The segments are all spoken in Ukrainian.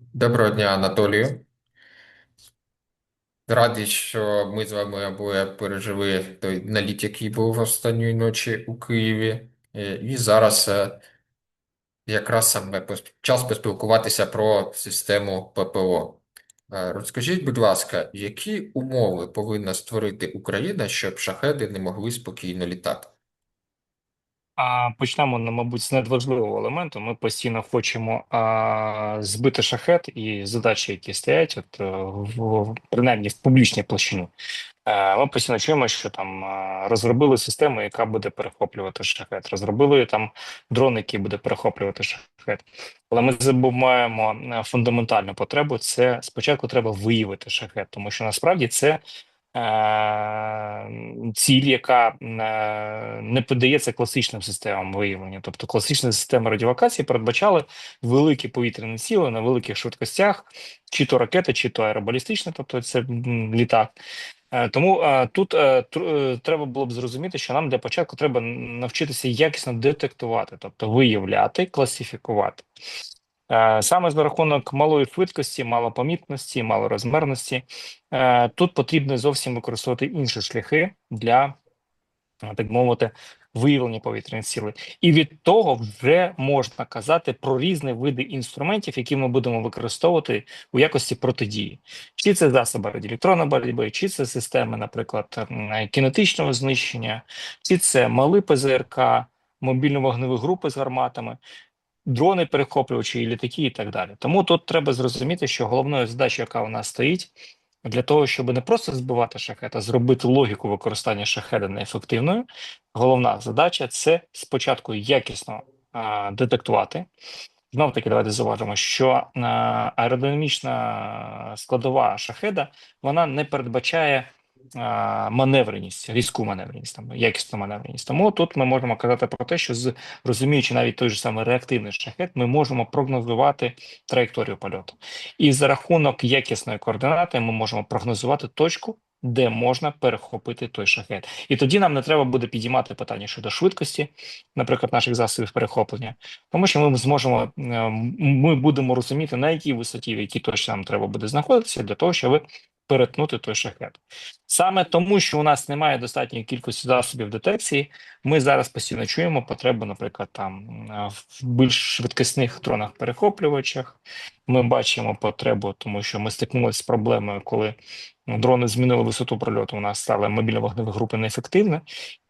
Доброго дня, Анатолію. Радий, що ми з вами обоє пережили той наліт, який був останньої ночі у Києві. Е, І зараз е, якраз саме час поспілкуватися про систему ППО. Е, Розкажіть, будь ласка, які умови повинна створити Україна, щоб шахеди не могли спокійно літати? А почнемо, ну, мабуть, з надважливого елементу. Ми постійно хочемо а, збити шахет і задачі, які стоять, от е, в принаймні в публічній площині. Е, Ми постійно чуємо, що там розробили систему, яка буде перехоплювати шахет. Розробили там дрон, який буде перехоплювати шахет. Але ми забуваємо е, фундаментальну потребу. Це спочатку треба виявити шахет, тому що насправді це е, ціль, яка е, не піддається класичним системам виявлення. Тобто класичні системи радіолокації передбачали великі повітряні сили на великих швидкостях, чи то ракети, чи то аеробалістичні, тобто це літак. Е, Тому е, тут е, е, треба було б зрозуміти, що нам для початку треба навчитися якісно детектувати, тобто виявляти, класифікувати. Е, Саме за рахунок малої швидкості, малопомітності, малорозмерності, е, тут потрібно зовсім використовувати інші шляхи для, е, так мовити, виявлення повітряних сили. І від того вже можна казати про різні види інструментів, які ми будемо використовувати у якості протидії. Чи це засоби радіоелектронної боротьби, чи це системи, наприклад, кінетичного знищення, чи це мали ПЗРК, мобільно-вогневі групи з гарматами дрони, перехоплювачі, і літаки, і так далі. Тому тут треба зрозуміти, що головною задачею, яка у нас стоїть, для того, щоб не просто збивати шахет, а зробити логіку використання шахеда неефективною. Головна задача це спочатку якісно а, детектувати. Знов таки, давайте зауважимо, що аеродинамічна складова шахеда вона не передбачає маневреність, різку маневреність, там якісну маневреність. Тому тут ми можемо казати про те, що з розуміючи навіть той же самий реактивний шахет, ми можемо прогнозувати траєкторію польоту. І за рахунок якісної координати ми можемо прогнозувати точку. Де можна перехопити той шахет, і тоді нам не треба буде підіймати питання щодо швидкості, наприклад, наших засобів перехоплення, тому що ми зможемо е, ми будемо розуміти на якій висоті, в якій точці нам треба буде знаходитися, для того, щоб перетнути той шахет. Саме тому, що у нас немає достатньої кількості засобів детекції, ми зараз постійно чуємо потребу, наприклад, там е, в більш швидкісних дронах-перехоплювачах. Ми бачимо потребу, тому що ми стикнулися з проблемою, коли дрони змінили висоту прольоту. У нас стали мобільно-вогневі групи неефективні,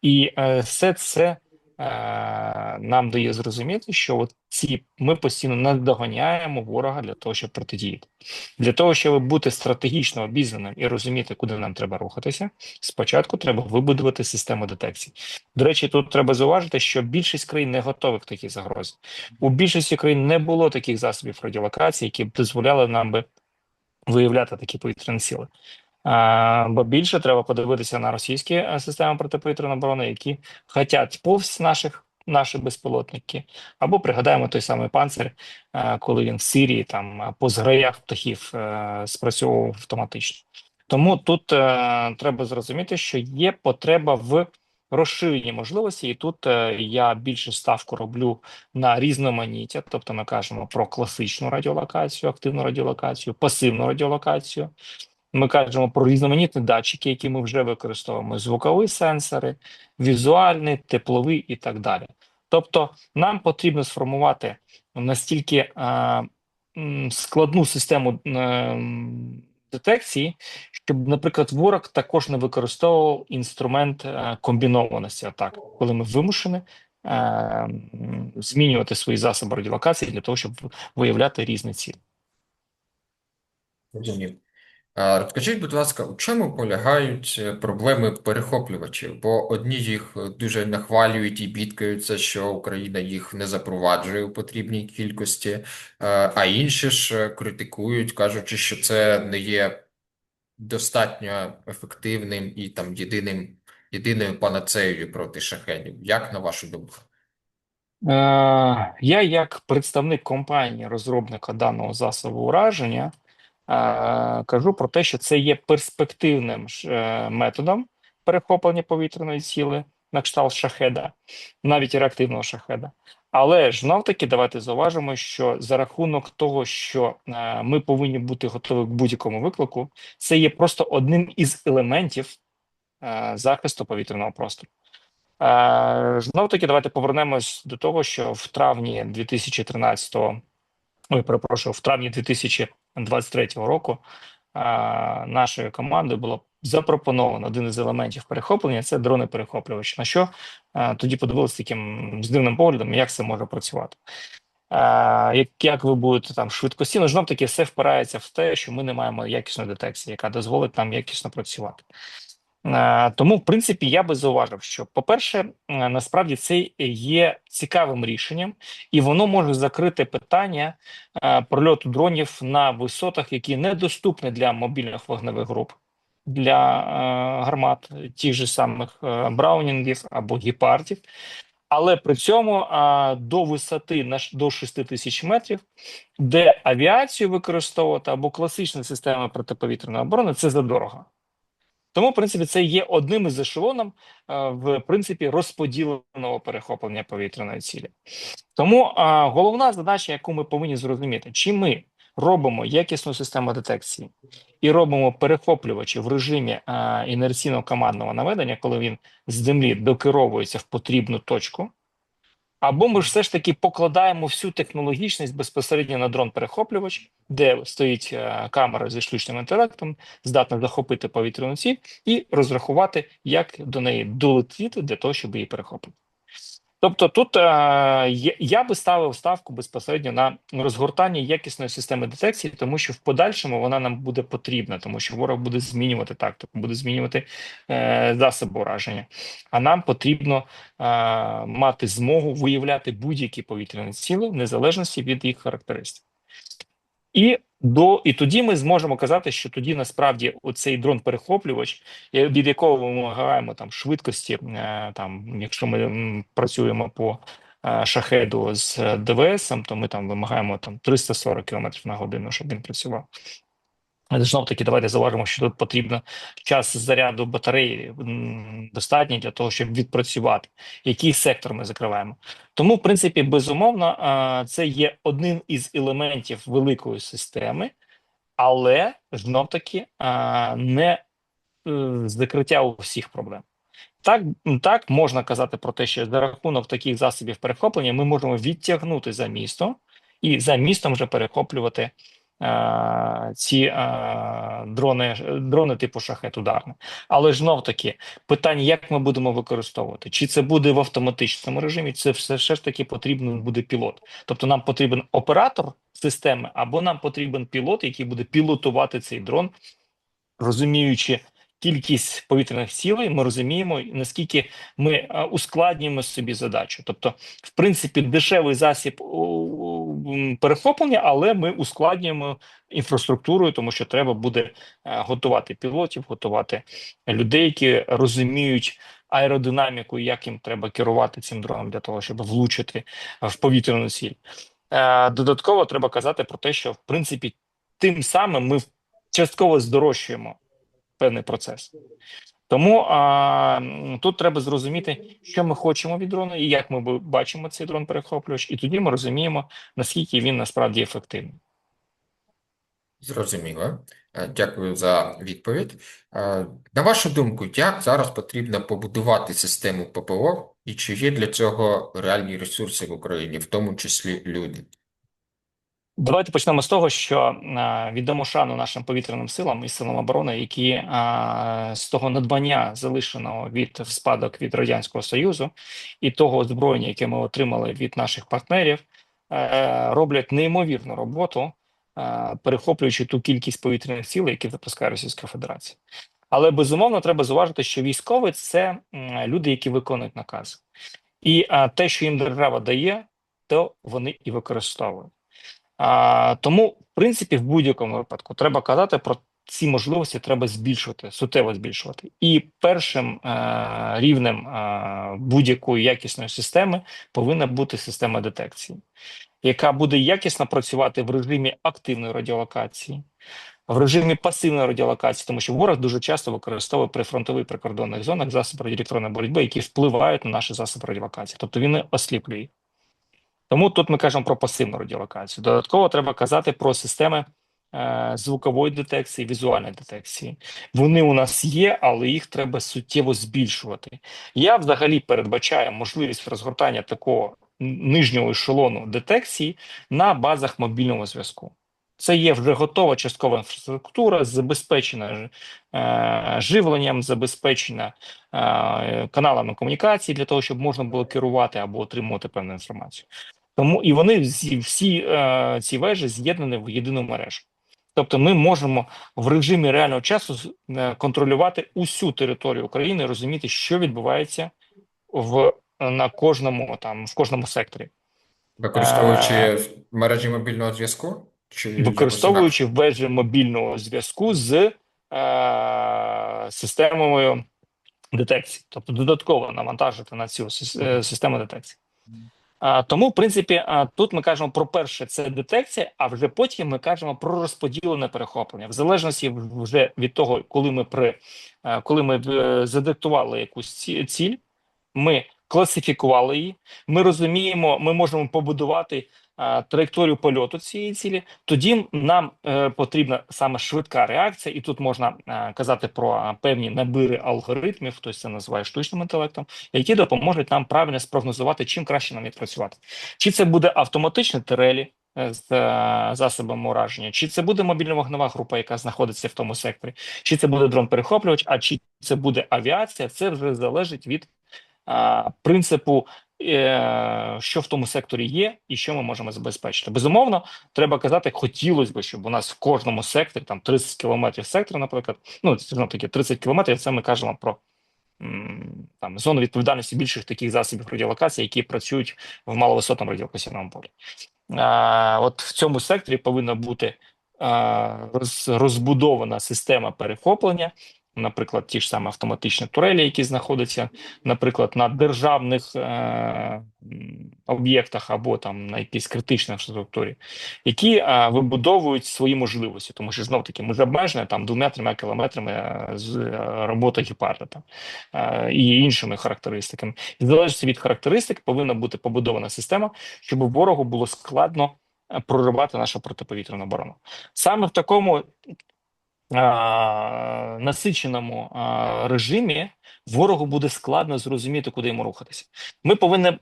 і е, все це нам дає зрозуміти, що от ці ми постійно наздоганяємо ворога для того, щоб протидіяти. Для того, щоб бути стратегічно обізнаним і розуміти, куди нам треба рухатися, спочатку треба вибудувати систему детекції. До речі, тут треба зауважити, що більшість країн не готових к такій загрозі. У більшості країн не було таких засобів радіолокації, які б дозволяли нам би виявляти такі повітряні сили. Бо більше треба подивитися на російські е, системи протиповітряної оборони, які хотять повз наших наші безпілотники, або пригадаємо той самий панцир, е, коли він в Сирії там е, по зграях птахів спрацьовував автоматично. Тому тут треба зрозуміти, що є потреба в розширенні можливості, і тут я більше ставку роблю на різноманіття, тобто ми кажемо про класичну радіолокацію, активну радіолокацію, пасивну радіолокацію. Ми кажемо про різноманітні датчики, які ми вже використовуємо: звукові сенсори, візуальний, тепловий і так далі. Тобто, нам потрібно сформувати настільки е, складну систему е, детекції, щоб, наприклад, ворог також не використовував інструмент е, комбінованості атак, коли ми вимушені. Змінювати свої засоби радіолокації для того, щоб виявляти різні цілі. Розкажіть, будь ласка, у чому полягають е, проблеми перехоплювачів? Бо одні їх е, дуже нахвалюють і бідкаються, що Україна їх не запроваджує у потрібній кількості, е, а інші ж критикують, кажучи, що це не є достатньо ефективним і там єдиним, єдиною панацеєю проти шахедів. Як на вашу думку? Я, як представник компанії, розробника даного засобу ураження, кажу про те, що це є перспективним е, методом перехоплення повітряної сили, на кшталт шахеда, навіть реактивного шахеда. Але ж знов таки давайте зауважимо, що за рахунок того, що е, ми повинні бути готові к будь-якому виклику, це є просто одним із елементів е, захисту повітряного простору. Е, знов таки, давайте повернемось до того, що в травні 2013 ой, перепрошую, в травні 2023 року нашою командою було запропоновано один із елементів перехоплення це дрони перехоплювач На що тоді подивилися таким з дивним поглядом, як це може працювати. Як ви будете там швидкості, ну знов таки все впирається в те, що ми не маємо якісної детекції, яка дозволить нам якісно працювати. Е, Тому, в принципі, я би зауважив, що, по-перше, е, насправді це є цікавим рішенням, і воно може закрити питання е, прольоту дронів на висотах, які недоступні для мобільних вогневих груп, для гармат тих же самих браунінгів або гепардів. Але при цьому до висоти до 6 тисяч метрів, де авіацію використовувати або класичні системи протиповітряної оборони, це задорого. Тому, в принципі, це є одним із ешелоном е, в принципі розподіленого перехоплення повітряної цілі. Тому е, головна задача, яку ми повинні зрозуміти, чи ми робимо якісну систему детекції і робимо перехоплювачі в режимі е, інерційного командного наведення, коли він з землі докеровується в потрібну точку. Або ми ж все ж таки покладаємо всю технологічність безпосередньо на дрон-перехоплювач, де стоїть е, камера зі штучним інтелектом, здатна захопити повітряну ціль і розрахувати, як до неї долетіти для того, щоб її перехопити. Тобто, тут е, я, би ставив ставку безпосередньо на розгортання якісної системи детекції, тому що в подальшому вона нам буде потрібна, тому що ворог буде змінювати тактику, буде змінювати е, засоби ураження. А нам потрібно е, мати змогу виявляти будь-які повітряні цілі в незалежності від їх характеристик. І до і тоді ми зможемо казати, що тоді насправді оцей дрон-перехоплювач, е, від якого ми вимагаємо там швидкості, е, там, якщо ми працюємо по е, шахеду з ДВС, то ми там вимагаємо там 340 км на годину, щоб він працював. Але знов таки, давайте зауважимо, що тут потрібно час заряду батареї достатній для того, щоб відпрацювати, який сектор ми закриваємо. Тому, в принципі, безумовно, це є одним із елементів великої системи, але знов таки не е, закриття усіх проблем. Так, так можна казати про те, що за рахунок таких засобів перехоплення ми можемо відтягнути за місто і за містом вже перехоплювати ці е, дрони, дрони типу шахет ударне. Але ж знов таки питання, як ми будемо використовувати, чи це буде в автоматичному режимі, це все, все ж таки потрібен буде пілот. Тобто нам потрібен оператор системи, або нам потрібен пілот, який буде пілотувати цей дрон, розуміючи кількість повітряних цілей, ми розуміємо, наскільки ми е, ускладнюємо собі задачу. Тобто, в принципі, дешевий засіб перехоплення, але ми ускладнюємо інфраструктурою, тому що треба буде е, готувати пілотів, готувати людей, які розуміють аеродинаміку, як їм треба керувати цим дроном для того, щоб влучити в повітряну ціль. Е, Додатково треба казати про те, що в принципі тим самим ми частково здорожчуємо певний процес. Тому а, тут треба зрозуміти, що ми хочемо від дрона і як ми бачимо цей дрон перехоплювач, і тоді ми розуміємо, наскільки він насправді ефективний. Зрозуміло. Е, Дякую за відповідь. Е, На вашу думку, як зараз потрібно побудувати систему ППО і чи є для цього реальні ресурси в Україні, в тому числі люди? Давайте почнемо з того, що а, віддамо шану нашим повітряним силам і силам оборони, які з того надбання, залишеного від спадок від радянського союзу, і того озброєння, яке ми отримали від наших партнерів, е, роблять неймовірну роботу, е, перехоплюючи ту кількість повітряних цілей, які запускає Російська Федерація. Але безумовно треба зауважити, що військові це люди, які виконують накази, і те, що їм держава дає, то вони і використовують. А, тому, в принципі, в будь-якому випадку треба казати про ці можливості, треба збільшувати, суттєво збільшувати. І першим е, рівнем е, будь-якої якісної системи повинна бути система детекції, яка буде якісно працювати в режимі активної радіолокації, в режимі пасивної радіолокації, тому що ворог дуже часто використовує прифронтових прикордонних зонах засоби радіоелектронної боротьби, які впливають на наші засоби радіолокації, тобто він осліплює. Тому тут ми кажемо про пасивну радіолокацію. Додатково треба казати про системи е, звукової детекції, візуальної детекції. Вони у нас є, але їх треба суттєво збільшувати. Я взагалі передбачаю можливість розгортання такого нижнього ешелону детекції на базах мобільного зв'язку. Це є вже готова часткова інфраструктура, забезпечена е, живленням, забезпечена е, каналами комунікації для того, щоб можна було керувати або отримувати певну інформацію. Тому і вони всі, всі е, ці вежі з'єднані в єдину мережу. Тобто, ми можемо в режимі реального часу е, контролювати усю територію України, розуміти, що відбувається в на кожному там в кожному секторі, Використовуючи Е, мережі мобільного зв'язку? Чи використовуючи вежі мобільного зв'язку з е, системою детекції, тобто додатково навантажити на цю е, систему детекції. Тому, в принципі, тут ми кажемо про перше, це детекція, а вже потім ми кажемо про розподілене перехоплення, в залежності вже від того, коли ми при коли ми е, задиктували якусь ці- ціль, ми класифікували її. Ми розуміємо, ми можемо побудувати траєкторію польоту цієї цілі. Тоді нам е, потрібна саме швидка реакція, і тут можна е, казати про певні набири алгоритмів, хтось це називає штучним інтелектом, які допоможуть нам правильно спрогнозувати, чим краще нам відпрацювати. Чи це буде автоматичне терелі е, з е, засобами ураження, чи це буде мобільна вогнева група, яка знаходиться в тому секторі, чи це буде дрон-перехоплювач, а чи це буде авіація, це вже залежить від принципу, е, що в тому секторі є, і що ми можемо забезпечити. Безумовно, треба казати, хотілося б, щоб у нас в кожному секторі, там 30 кілометрів сектора, наприклад, ну знову таки 30 кілометрів, це ми кажемо про там зону відповідальності більших таких засобів радіолокації, які працюють в маловисотному радіолокаційному полі. А, от в цьому секторі повинна бути роз, розбудована система перехоплення, наприклад, ті ж самі автоматичні турелі, які знаходяться, наприклад, на державних е, об'єктах або там на якійсь критичній інфраструктурі, які е, вибудовують свої можливості, тому що знов таки ми ж обмежені там двома-трьома кілометрами е, з роботи гепарда там і іншими характеристиками. І в залежності від характеристик повинна бути побудована система, щоб ворогу було складно проривати нашу протиповітряну оборону. Саме в такому насиченому режимі ворогу буде складно зрозуміти, куди йому рухатися. Ми повинні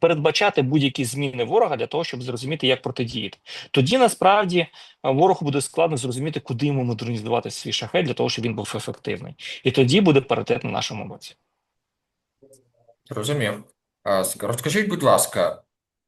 передбачати будь-які зміни ворога для того, щоб зрозуміти, як протидіяти. Тоді насправді ворогу буде складно зрозуміти, куди йому модернізувати свій шахет для того, щоб він був ефективний, і тоді буде паритет на нашому боці. Розумів. Розкажіть, будь ласка,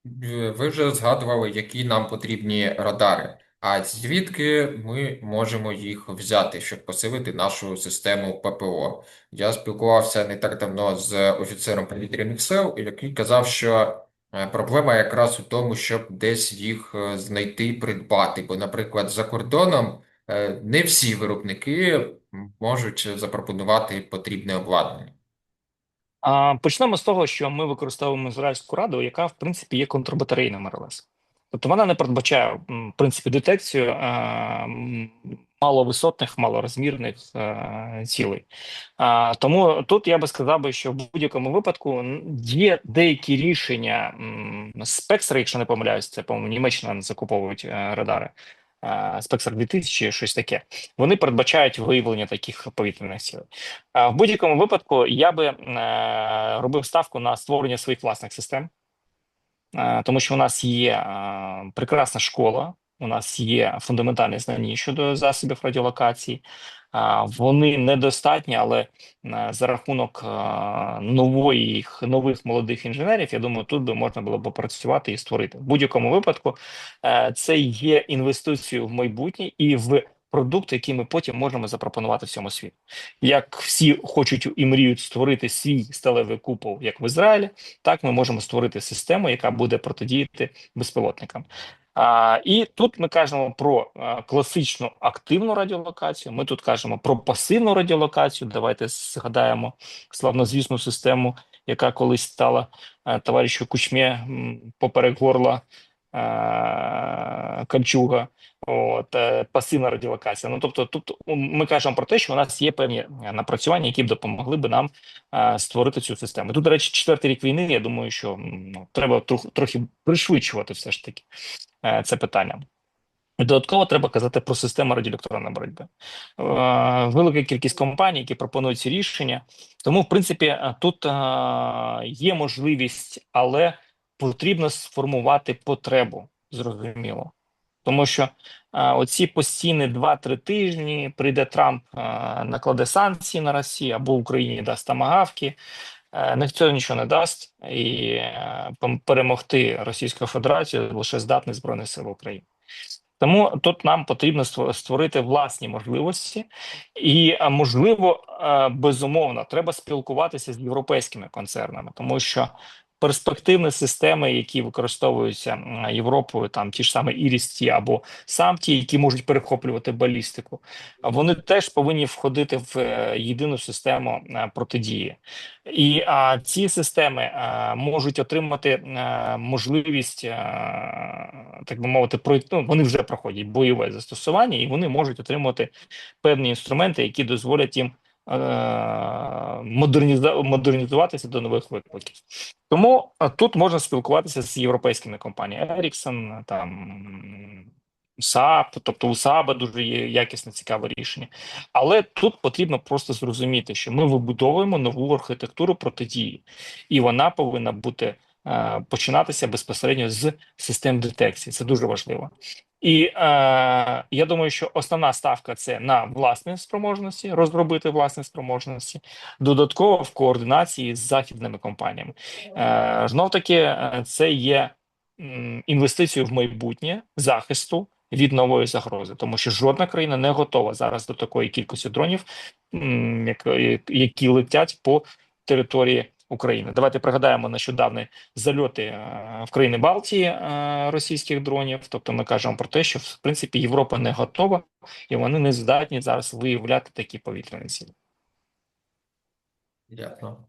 ви вже згадували, які нам потрібні радари. А звідки ми можемо їх взяти, щоб посилити нашу систему ППО? Я спілкувався не так давно з офіцером повітряних сил, який казав, що е, проблема якраз у тому, щоб десь їх е, знайти і придбати. Бо, наприклад, за кордоном е, не всі виробники можуть запропонувати потрібне обладнання. Почнемо з того, що ми використовуємо ізраїльську раду, яка в принципі є контрбатарейним РЛС. Тобто вона не передбачає в принципі детекцію маловисотних, малорозмірних е, цілей. Тому тут я би сказав би, що в будь-якому випадку є деякі рішення м, спекстра, якщо не помиляюсь, це по-моєму Німеччина закуповують е, радари. Спектр 2000, щось таке. Вони передбачають виявлення таких повітряних цілей. В будь-якому випадку я би е, робив ставку на створення своїх власних систем, тому що у нас є прекрасна школа, у нас є фундаментальні знання щодо засобів радіолокації. Вони недостатні, але за рахунок нових нових молодих інженерів, я думаю, тут би можна було б попрацювати і створити. В будь-якому випадку е, це є інвестицією в майбутнє і в продукт, який ми потім можемо запропонувати всьому світу. Як всі хочуть і мріють створити свій сталевий купол, як в Ізраїлі, так ми можемо створити систему, яка буде протидіяти безпілотникам. А, і тут ми кажемо про а, класичну активну радіолокацію. Ми тут кажемо про пасивну радіолокацію. Давайте згадаємо славнозвісну систему, яка колись стала а, товаришу Кучмє поперек горла кольчуга, от, е, пасивна радіолокація. Ну тобто, тут ми кажемо про те, що у нас є певні напрацювання, які б допомогли би нам е, створити цю систему. Тут, до речі, четвертий рік війни. Я думаю, що ну, треба трохи, трохи пришвидшувати все ж таки е, це питання. Додатково треба казати про систему радіоелектронної боротьби. Е, Велика кількість компаній, які пропонують ці рішення. Тому, в принципі, е, тут е, є можливість, але потрібно сформувати потребу зрозуміло. Тому що е, оці постійні 2-3 тижні прийде Трамп, е, накладе санкції на Росію або Україні дасть тамагавки. Е, ніхто нічого не дасть, і е, пом- перемогти Російську Федерацію лише здатний Збройних сил України. Тому тут нам потрібно ство- створити власні можливості, і можливо, е, безумовно, треба спілкуватися з європейськими концернами, тому що перспективні системи, які використовуються Європою, там ті ж саме Ірісті або Самті, які можуть перехоплювати балістику, вони теж повинні входити в е, єдину систему е, протидії. І а, ці системи а, можуть отримати а, можливість, а, так би мовити, пройти. Ну, вони вже проходять бойове застосування, і вони можуть отримати певні інструменти, які дозволять їм е, модернізуватися до нових викликів. Тому тут можна спілкуватися з європейськими компаніями Ericsson, там Saab, тобто у Saab дуже є якісне цікаве рішення. Але тут потрібно просто зрозуміти, що ми вибудовуємо нову архітектуру протидії, і вона повинна бути е, починатися безпосередньо з систем детекції. Це дуже важливо. І е, я думаю, що основна ставка це на власні спроможності, розробити власні спроможності, додатково в координації з західними компаніями. Е, знов таки, е, це є інвестицією в майбутнє захисту від нової загрози, тому що жодна країна не готова зараз до такої кількості дронів, як- які летять по території України. Давайте пригадаємо нещодавні зальоти е, в країни Балтії е, російських дронів. Тобто, ми кажемо про те, що в принципі Європа не готова і вони не здатні зараз виявляти такі повітряні цілі. Ясно.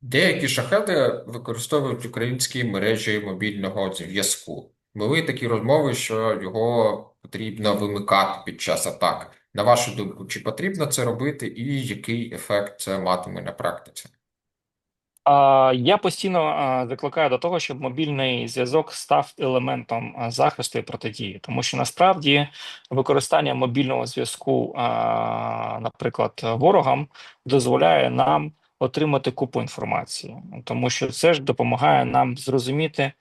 Деякі шахеди використовують українські мережі мобільного зв'язку. Були такі розмови, що його потрібно вимикати під час атак. На вашу думку, чи потрібно це робити, і який ефект це матиме на практиці? Я постійно закликаю до того, щоб мобільний зв'язок став елементом захисту і протидії, тому що насправді використання мобільного зв'язку, наприклад, ворогам, дозволяє нам отримати купу інформації, тому що це ж допомагає нам зрозуміти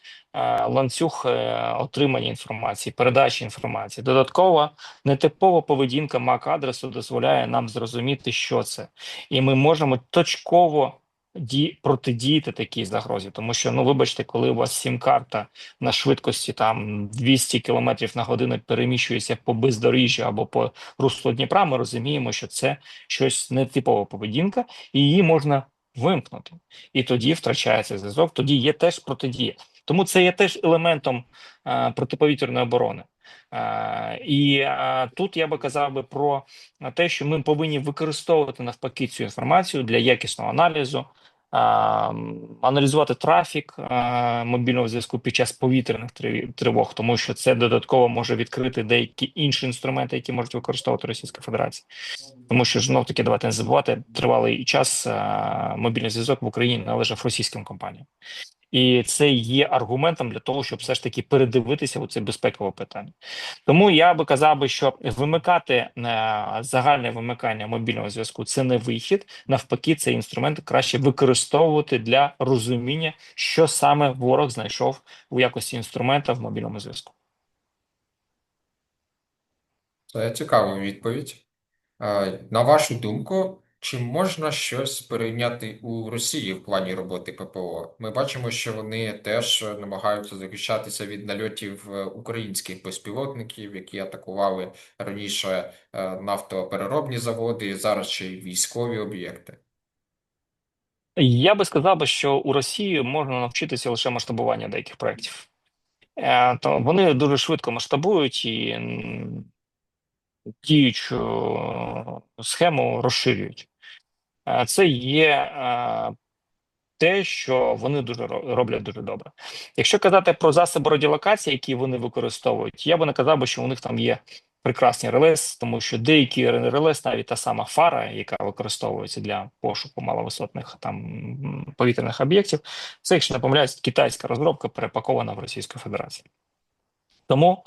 ланцюг е, отримання інформації, передачі інформації. Додатково нетипова поведінка MAC-адресу дозволяє нам зрозуміти, що це, і ми можемо точково ді протидіяти такій загрозі, тому що ну вибачте, коли у вас сім-карта на швидкості там 200 км на годину переміщується по бездоріжжю або по руслу Дніпра, ми розуміємо, що це щось нетипова поведінка, і її можна вимкнути, і тоді втрачається зв'язок. Тоді є теж протидія. Тому це є теж елементом а, протиповітряної оборони. А, і а, тут я би казав би про те, що ми повинні використовувати навпаки цю інформацію для якісного аналізу, аналізувати трафік мобільного зв'язку під час повітряних тривог, тому що це додатково може відкрити деякі інші інструменти, які можуть використовувати Російська Федерація. Тому що знов таки давайте не забувати, тривалий час мобільний зв'язок в Україні належав російським компаніям. І це є аргументом для того, щоб все ж таки передивитися у це безпекове питання. Тому я би казав би, що вимикати е, загальне вимикання мобільного зв'язку це не вихід. Навпаки, цей інструмент краще використовувати для розуміння, що саме ворог знайшов у якості інструмента в мобільному зв'язку. Це цікава відповідь. Е, На вашу думку, чи можна щось перейняти у Росії в плані роботи ППО? Ми бачимо, що вони теж намагаються захищатися від нальотів е, українських безпілотників, які атакували раніше е, нафтопереробні заводи, зараз ще й військові об'єкти. Я би сказав що у Росії можна навчитися лише масштабування деяких проєктів. Е, То вони дуже швидко масштабують і діючу схему розширюють. Е, Це є е, те, що вони дуже роблять дуже добре. Якщо казати про засоби радіолокації, які вони використовують, я би не казав що у них там є прекрасний релес, тому що деякі релес, навіть та сама фара, яка використовується для пошуку маловисотних там повітряних об'єктів, це, якщо не помиляюсь, китайська розробка перепакована в Російську Федерацію. Тому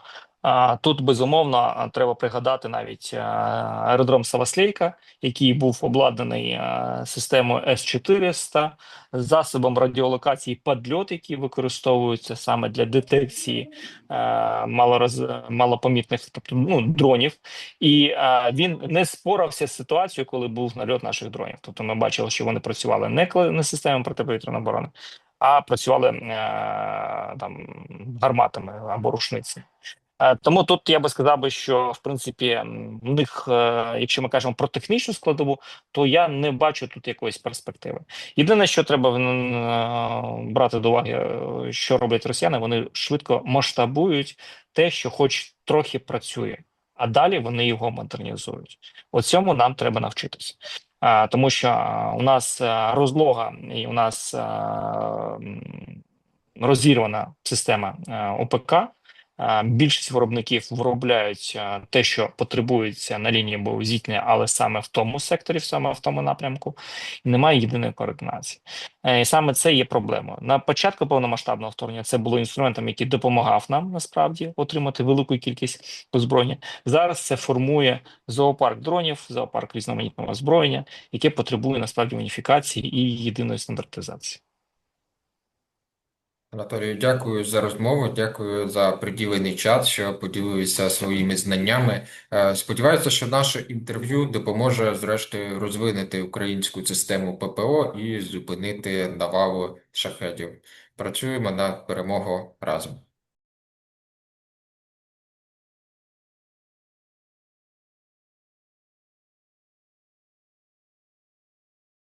тут безумовно треба пригадати навіть аеродром Саваслейка, який був обладнаний системою С-400, засобом радіолокації падльот, які використовуються саме для детекції малороз... малопомітних, тобто ну, дронів, і він не спорався з ситуацією, коли був нальот наших дронів. Тобто, ми бачили, що вони працювали не не системами протиповітряної оборони, а працювали е, там гарматами або рушницями. Е, Тому тут я би сказав би, що в принципі в них, е, якщо ми кажемо про технічну складову, то я не бачу тут якоїсь перспективи. Єдине, що треба е, брати до уваги, що роблять росіяни, вони швидко масштабують те, що хоч трохи працює, а далі вони його модернізують. У цьому нам треба навчитися. Тому що у нас розлога і у нас розірвана система ОПК. Більшість виробників виробляють те, що потребується на лінії зіткнення, але саме в тому секторі, саме в тому напрямку, і немає єдиної координації. Е, І саме це є проблемою. На початку повномасштабного вторгнення це було інструментом, який допомагав нам насправді отримати велику кількість озброєння. Зараз це формує зоопарк дронів, зоопарк різноманітного озброєння, яке потребує насправді уніфікації і єдиної стандартизації. Анатолію, дякую за розмову, дякую за приділений час, що поділився своїми знаннями. Е, Сподіваюся, що наше інтерв'ю допоможе, зрештою, розвинути українську систему ППО і зупинити навалу шахедів. Працюємо на перемогу разом.